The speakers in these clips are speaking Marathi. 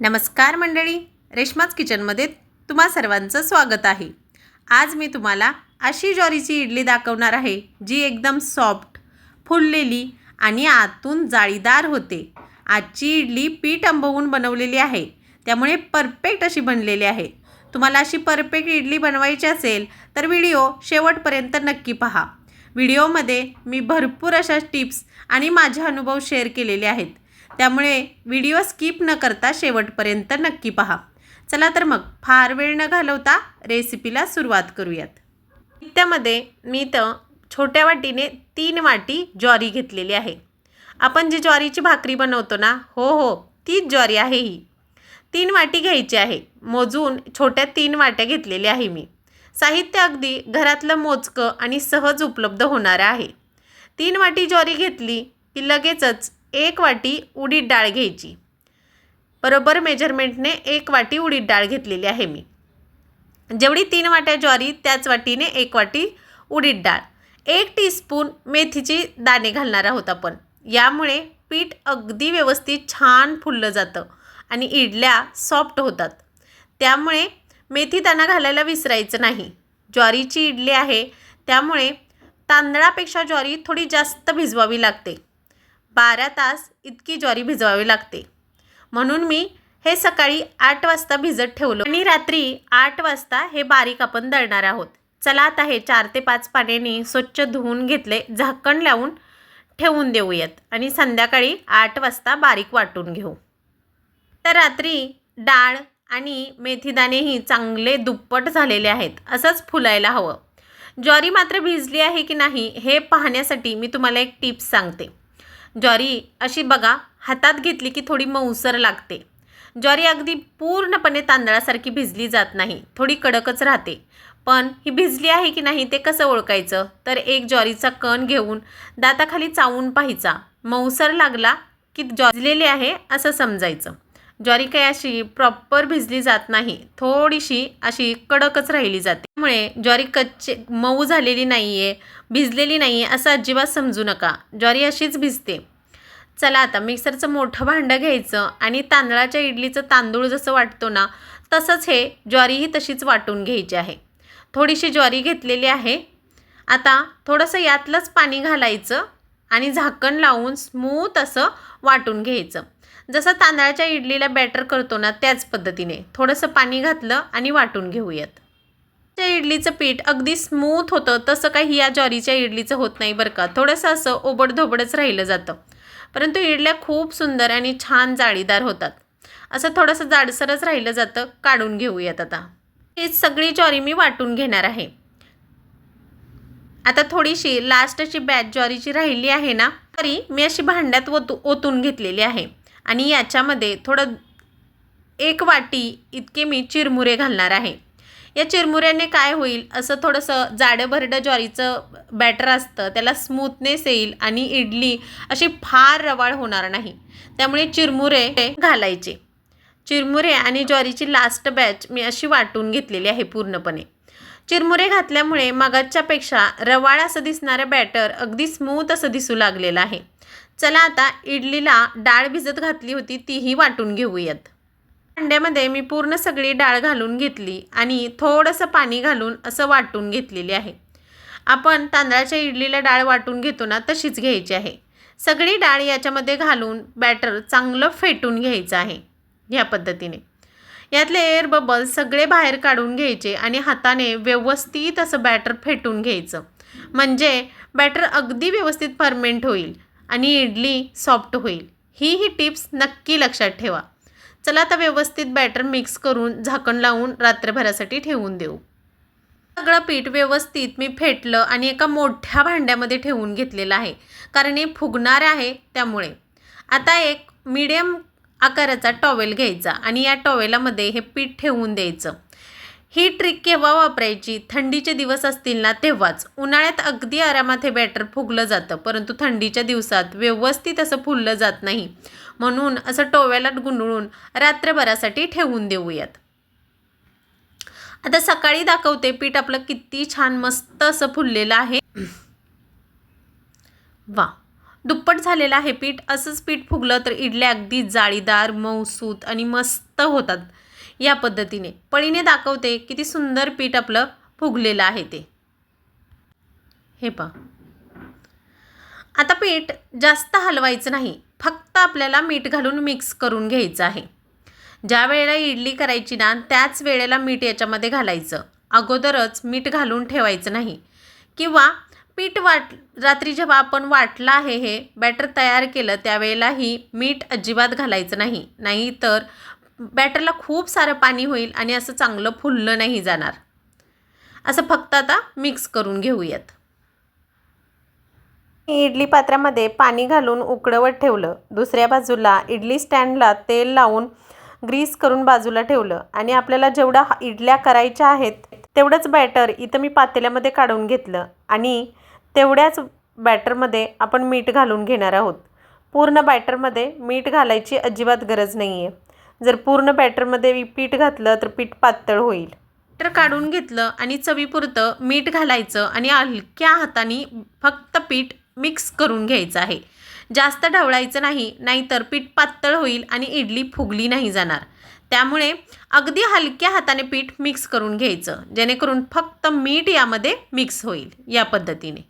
नमस्कार मंडळी रेश्माच किचनमध्ये तुम्हा सर्वांचं स्वागत आहे. आज मी तुम्हाला अशी ज्वारीची इडली दाखवणार आहे जी एकदम सॉफ्ट फुललेली आणि आतून जाळीदार होते. आजची इडली पीठ आंबवून बनवलेली आहे त्यामुळे परफेक्ट अशी बनलेली आहे. तुम्हाला अशी परफेक्ट इडली बनवायची असेल तर व्हिडिओ शेवटपर्यंत नक्की पहा. व्हिडिओमध्ये मी भरपूर अशा टिप्स आणि माझे अनुभव शेअर केलेले आहेत. त्यामुळे व्हिडिओ स्किप न करता शेवटपर्यंत नक्की पहा. चला तर मग फार वेळ न घालवता रेसिपीला सुरुवात करूयात. त्यामध्ये मी तर छोट्या वाटीने तीन वाटी ज्वारी घेतलेली आहे. आपण जी ज्वारीची भाकरी बनवतो ना हो हो तीच ज्वारी आहे ही. तीन वाटी घ्यायची आहे. मोजून छोट्या तीन वाट्या घेतलेल्या आहे मी. साहित्य अगदी घरातलं मोजकं आणि सहज उपलब्ध होणारं आहे. तीन वाटी ज्वारी घेतली की लगेचच एक वाटी उडीद डाळ घ्यायची. बरोबर मेजरमेंटने एक वाटी उडीद डाळ घेतलेली आहे मी. जेवढी तीन वाट्या ज्वारी त्याच वाटीने एक वाटी उडीद डाळ. एक टीस्पून मेथीची दाणे घालणार आहोत आपण. यामुळे पीठ अगदी व्यवस्थित छान फुललं जातं आणि इडल्या सॉफ्ट होतात. त्यामुळे मेथी दाणा घालायला विसरायचं नाही. ज्वारीची इडली आहे त्यामुळे तांदळापेक्षा ज्वारी थोडी जास्त भिजवावी लागते. बारा तास इतकी ज्वारी भिजवावी लागते. म्हणून मी हे सकाळी आठ वाजता भिजत ठेवलं आणि रात्री आठ वाजता हे बारीक आपण दळणार आहोत. चला आता हे चार ते पाच पाण्याने स्वच्छ धुवून घेतले झाकण लावून ठेवून देऊयात आणि संध्याकाळी आठ वाजता बारीक वाटून घेऊ. तर रात्री डाळ आणि मेथीदाणेही चांगले दुप्पट झालेले आहेत असंच फुलायला हवं. ज्वारी मात्र भिजली आहे की नाही हे पाहण्यासाठी मी तुम्हाला एक टिप्स सांगते. ज्वारी अशी बघा हातात घेतली की थोडी मऊसर लागते. ज्वारी अगदी पूर्णपणे तांदळासारखी भिजली जात नाही थोडी कडकच राहते. पण ही भिजली आहे की नाही ते कसं ओळखायचं? तर एक ज्वारीचा कण घेऊन दाताखाली चावून पाहायचा. मऊसर लागला की ज्वाजलेली आहे असं समजायचं. ज्वारी काही अशी प्रॉपर भिजली जात नाही. थोडीशी अशी कडकच राहिली जाते. त्यामुळे ज्वारी कच्चे मऊ झालेली नाही आहे भिजलेली नाही आहे असं अजिबात समजू नका. ज्वारी अशीच भिजते. चला आता मिक्सरचं मोठं भांडं घ्यायचं आणि तांदळाच्या इडलीचं तांदूळ जसं वाटतो ना तसंच हे ज्वारीही तशीच वाटून घ्यायची आहे. थोडीशी ज्वारी घेतलेली आहे. आता थोडंसं यातलंच पाणी घालायचं. आणि झाकण लावून स्मूथ असं वाटून घ्यायचं. जसं तांदळाच्या इडलीला बॅटर करतो ना त्याच पद्धतीने. थोडंसं पाणी घातलं आणि वाटून घेऊयात. त्या इडलीचं पीठ अगदी स्मूथ होतं तसं काही या ज्वारीच्या इडलीचं होत नाही बरं का. थोडंसं असं ओबडधोबडच राहिलं जातं. परंतु इडल्या खूप सुंदर आणि छान जाळीदार होतात. असं थोडंसं जाडसरच राहिलं जातं काढून घेऊयात आता. ही सगळी ज्वारी मी वाटून घेणार आहे. आता थोडीशी लास्टची बॅच ज्वारीची राहिली आहे ना तरी मी अशी भांड्यात ओतू ओतून घेतलेली आहे. आणि याच्यामध्ये थोडं एक वाटी इतके मी चिरमुरे घालणार आहे. या चिरमुऱ्याने काय होईल असं थोडंसं जाडं भरडं ज्वारीचं बॅटर असतं त्याला स्मूथनेस येईल आणि इडली अशी फार रवाळ होणार नाही. त्यामुळे चिरमुरे घालायचे. चिरमुरे आणि ज्वारीची लास्ट बॅच मी अशी वाटून घेतलेली आहे पूर्णपणे. चिरमुरे घातल्यामुळे मगाच्यापेक्षा रवाळ असं दिसणारं बॅटर अगदी स्मूथ असं दिसू लागलेलं आहे. चला आता इडलीला डाळ भिजत घातली होती तीही वाटून घेऊयात. अंड्यामध्ये मी पूर्ण सगळी डाळ घालून घेतली आणि थोडंसं पाणी घालून असं वाटून घेतलेली आहे. आपण तांदळाच्या इडलीला डाळ वाटून घेतो ना तशीच घ्यायची आहे. सगळी डाळ याच्यामध्ये घालून बॅटर चांगलं फेटून घ्यायचं आहे. ह्या पद्धतीने. यातले एअर बबल सगळे बाहेर काढून घ्यायचे आणि हाताने व्यवस्थित असं बॅटर फेटून घ्यायचं. म्हणजे बॅटर अगदी व्यवस्थित फर्मेंट होईल आणि इडली सॉफ्ट होईल. ही ही टिप्स नक्की लक्षात ठेवा. चला आता व्यवस्थित बॅटर मिक्स करून झाकण लावून रात्रभरासाठी ठेवून देऊ. सगळं पीठ व्यवस्थित मी फेटलं आणि एका मोठ्या भांड्यामध्ये ठेवून घेतलेलं आहे. कारण हे फुगणार आहे त्यामुळे. आता एक मीडियम आकाराचा टॉवेल घ्यायचा आणि या टॉवेलामध्ये हे पीठ ठेवून द्यायचं. ही ट्रिक केव्हा वापरायची? थंडीचे दिवस असतील ना तेव्हाच. उन्हाळ्यात अगदी आरामात हे बॅटर फुगलं जातं परंतु थंडीच्या दिवसात व्यवस्थित असं फुललं जात नाही. म्हणून असं टोव्यालात गुंडळून रात्रभरासाठी ठेवून देऊयात. आता सकाळी दाखवते पीठ आपलं किती छान मस्त असं फुललेलं आहे. वा दुप्पट झालेलं आहे पीठ. असंच पीठ फुगलं तर इडल्या अगदी जाळीदार मऊसूत आणि मस्त होतात या पद्धतीने. पळीने दाखवते किती सुंदर पीठ आपलं फुगलेलं आहे ते. हे पहा. आता पीठ जास्त हलवायचं नाही. फक्त आपल्याला मीठ घालून मिक्स करून घ्यायचं आहे. ज्या वेळेला इडली करायची ना त्याच वेळेला मीठ याच्यामध्ये घालायचं. अगोदरच मीठ घालून ठेवायचं नाही. किंवा पीठ वाट रात्री जेव्हा आपण वाटलं आहे हे बॅटर तयार केलं त्यावेळेलाही मीठ अजिबात घालायचं नाही. नाही तर बॅटरला खूप सारं पाणी होईल आणि असं चांगलं फुललं नाही जाणार. असं फक्त आता मिक्स करून घेऊयात. इडली पात्रामध्ये पाणी घालून उकडवत ठेवलं. दुसऱ्या बाजूला इडली स्टँडला तेल लावून ग्रीस करून बाजूला ठेवलं आणि आपल्याला जेवढ्या इडल्या करायच्या आहेत तेवढंच बॅटर इथं मी पातेल्यामध्ये काढून घेतलं आणि तेवढ्याच बॅटरमध्ये आपण मीठ घालून घेणार आहोत. पूर्ण बॅटरमध्ये मीठ घालायची अजिबात गरज नाही आहे जर पूर्ण बॅटरमध्ये पीठ घातलं तर पीठ पातळ होईल. बॅटर काढून घेतलं आणि चवीपुरतं मीठ घालायचं आणि हलक्या हाताने फक्त पीठ मिक्स करून घ्यायचं आहे. जास्त ढवळायचं नाही नाहीतर पीठ पातळ होईल आणि इडली फुगली नाही जाणार. त्यामुळे अगदी हलक्या हाताने पीठ मिक्स करून घ्यायचं जेणेकरून फक्त मीठ यामध्ये मिक्स होईल या पद्धतीने.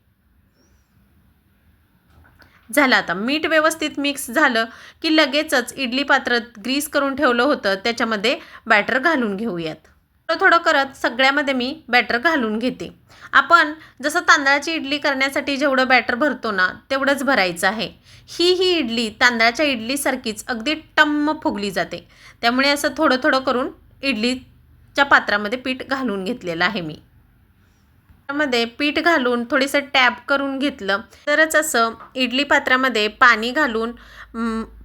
झालं. आता मीठ व्यवस्थित मिक्स झालं की लगेचच इडली पात्रात ग्रीस करून ठेवलं होतं. त्याच्यामध्ये बॅटर घालून घेऊयात. थोडं थोडं करत सगळ्यामध्ये मी बॅटर घालून घेते. आपण जसं तांदळाची इडली करण्यासाठी जेवढं बॅटर भरतो ना तेवढंच भरायचं आहे. ही ही इडली तांदळाच्या इडलीसारखीच अगदी टम्म फुगली जाते. त्यामुळे असं थोडं थोडं करून इडलीच्या पात्रामध्ये पीठ घालून घेतलेलं आहे मी. त्यामध्ये पीठ घालून थोडंसं टॅप करून घेतलं. तरच असं इडली पात्रामध्ये पाणी घालून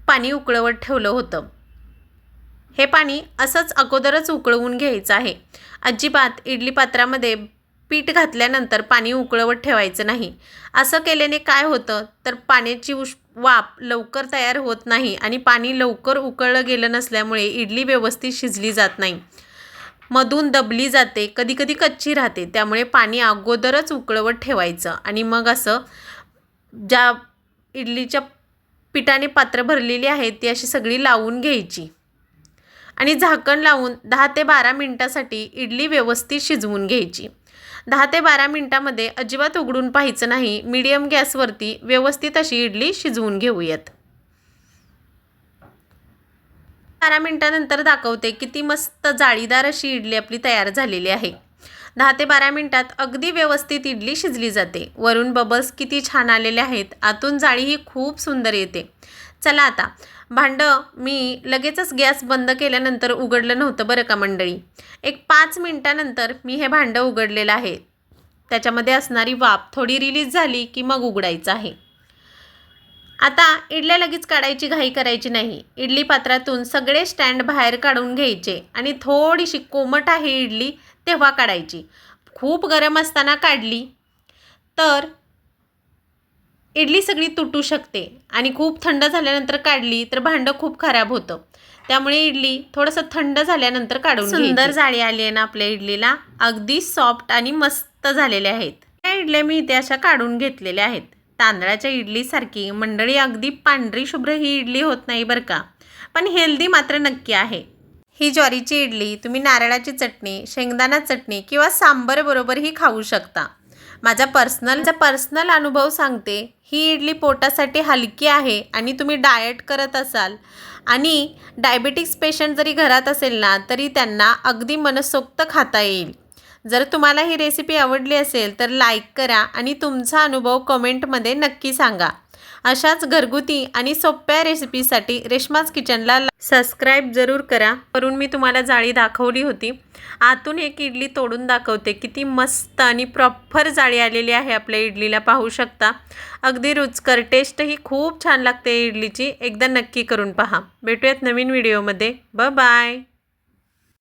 पाणी उकळवत ठेवलं होतं. हे पाणी असंच अगोदरच उकळवून घ्यायचं आहे. अजिबात इडली पात्रामध्ये पीठ घातल्यानंतर पाणी उकळवत ठेवायचं नाही. असं केल्याने काय होतं? तर पाण्याची उष वाफ लवकर तयार होत नाही आणि पाणी लवकर उकळलं गेलं नसल्यामुळे इडली व्यवस्थित शिजली जात नाही. मधून दबली जाते कधी कधी कच्ची राहते. त्यामुळे पाणी अगोदरच उकळवत ठेवायचं. आणि मग असं ज्या इडलीच्या पिठाने पात्र भरलेली आहेत ती अशी सगळी लावून घ्यायची. आणि झाकण लावून दहा ते बारा मिनटासाठी इडली व्यवस्थित शिजवून घ्यायची. दहा ते बारा मिनटामध्ये अजिबात उघडून पाहायचं नाही. मीडियम गॅसवरती व्यवस्थित अशी इडली शिजवून घेऊयात. बारा मिनटानंतर दाखवते किती मस्त जाळीदार अशी इडली आपली तयार झालेली आहे. दहा ते बारा मिनटात अगदी व्यवस्थित इडली शिजली जाते. वरून बबल्स किती छान आलेले आहेत. आतून जाळीही खूप सुंदर येते. चला आता. भांडं मी लगेचच गॅस बंद केल्यानंतर उघडलं नव्हतं बरं का मंडळी? एक पाच मिनटानंतर मी हे भांडं उघडलेलं आहे. त्याच्यामध्ये असणारी वाफ थोडी रिलीज झाली की मग उघडायचं आहे. आता इडल्या लगेच काढायची घाई करायची नाही. इडली पात्रातून सगळे स्टँड बाहेर काढून घ्यायचे आणि थोडीशी कोमट आहे इडली तेव्हा काढायची. खूप गरम असताना काढली तर इडली सगळी तुटू शकते आणि खूप थंड झाल्यानंतर काढली तर भांडं खूप खराब होतं. त्यामुळे इडली थोडंसं थंड झाल्यानंतर काढून सुंदर जाळी आली आहे ना आपल्या इडलीला. अगदी सॉफ्ट आणि मस्त झालेल्या आहेत. त्या इडल्या मी इथे अशा काढून घेतलेल्या आहेत. तांदळाच्या इडलीसारखी मंडळी अगदी पांढरी शुभ्र ही इडली होत नाही बरं का? पण हेल्दी मात्र नक्की आहे. ही ज्वारीची इडली तुम्ही नारळाची चटणी शेंगदाणा चटणी किंवा सांबरबरोबरही खाऊ शकता. माझा पर्सनल पर्सनल अनुभव सांगते ही इडली पोटासाठी हलकी आहे आणि तुम्ही डाएट करत असाल. आणि डायबेटिक्स पेशंट जरी घरात असेल ना तरी त्यांना अगदी मनसोक्त खाता येईल. जर तुम्हाला ही रेसिपी आवडली असेल तर लाईक करा आणि तुमचा अनुभव कमेंटमध्ये नक्की सांगा. अशाच घरगुती आणि सोप्या रेसिपीसाठी रेश्माज किचनला सबस्क्राईब जरूर करा. करून मी तुम्हाला जाळी दाखवली होती. आतून एक इडली तोडून दाखवते. किती मस्त आणि प्रॉपर जाळी आलेली आहे आपल्या इडलीला पाहू शकता. अगदी रुचकर. टेस्टही खूप छान लागते इडलीची. एकदा नक्की करून पहा. भेटूयात नवीन व्हिडिओमध्ये ब बाय